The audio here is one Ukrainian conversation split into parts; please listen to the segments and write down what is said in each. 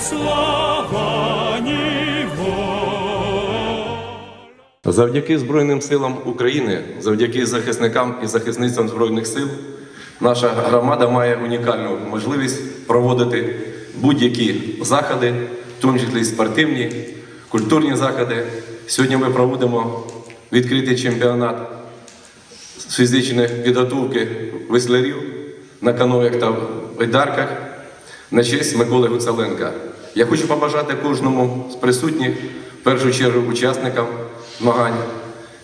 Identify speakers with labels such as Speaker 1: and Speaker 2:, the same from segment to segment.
Speaker 1: слава ні Завдяки Збройним силам України, завдяки захисникам і захисницям Збройних сил, наша громада має унікальну можливість проводити будь-які заходи, в тому числі спортивні, культурні заходи. Сьогодні ми проводимо відкритий чемпіонат з фізичної підготовки веслярів на каноях та байдарках на честь Миколи Гуцеленка. Я хочу побажати кожному з присутніх, в першу чергу учасникам змагань,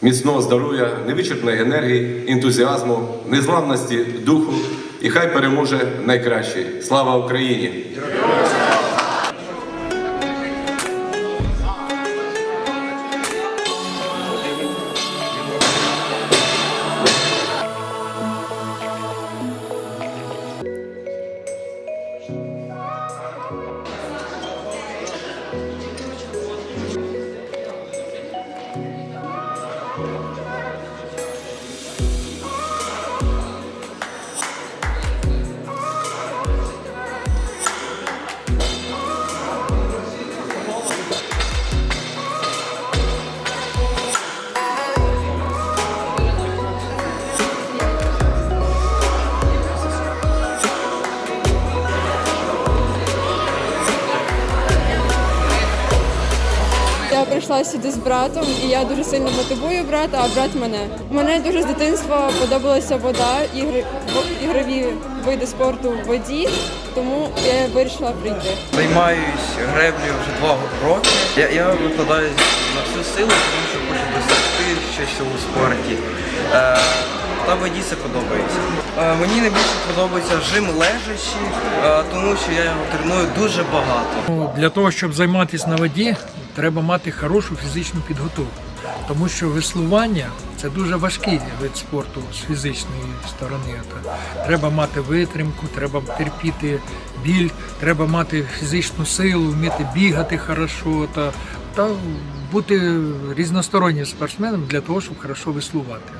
Speaker 1: міцного здоров'я, невичерпної енергії, ентузіазму, незламності духу і хай переможе найкращий. Слава Україні!
Speaker 2: Я прийшла сюди з братом, і я дуже сильно мотивую брата, а брат мене. Мене дуже з дитинства подобалася вода, ігри, ігрові види спорту в воді, тому я вирішила прийти.
Speaker 3: Займаюсь греблею вже два роки. Я, я викладаю на всю силу, тому що хочу досягти щось у спорті. Е, та воді це подобається. Е, мені найбільше подобається жим лежачі, е, тому що я його треную дуже багато.
Speaker 4: Ну, Для того, щоб займатися на воді, треба мати хорошу фізичну підготовку. Тому що веслування це дуже важкий вид спорту з фізичної сторони. Треба мати витримку, треба терпіти біль, треба мати фізичну силу, вміти бігати хорошо та, та бути різностороннім спортсменом для того, щоб хорошо веслувати.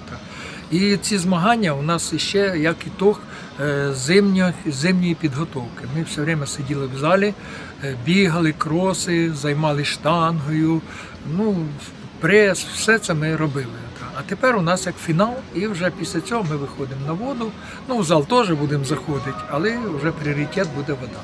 Speaker 4: І ці змагання у нас ще як ітог е, зимньої, зимньої підготовки. Ми все время сиділи в залі, е, бігали кроси, займалися штангою, ну, прес, все це ми робили. А тепер у нас як фінал, і вже після цього ми виходимо на воду. Ну, в зал теж будемо заходити, але вже пріоритет буде вода.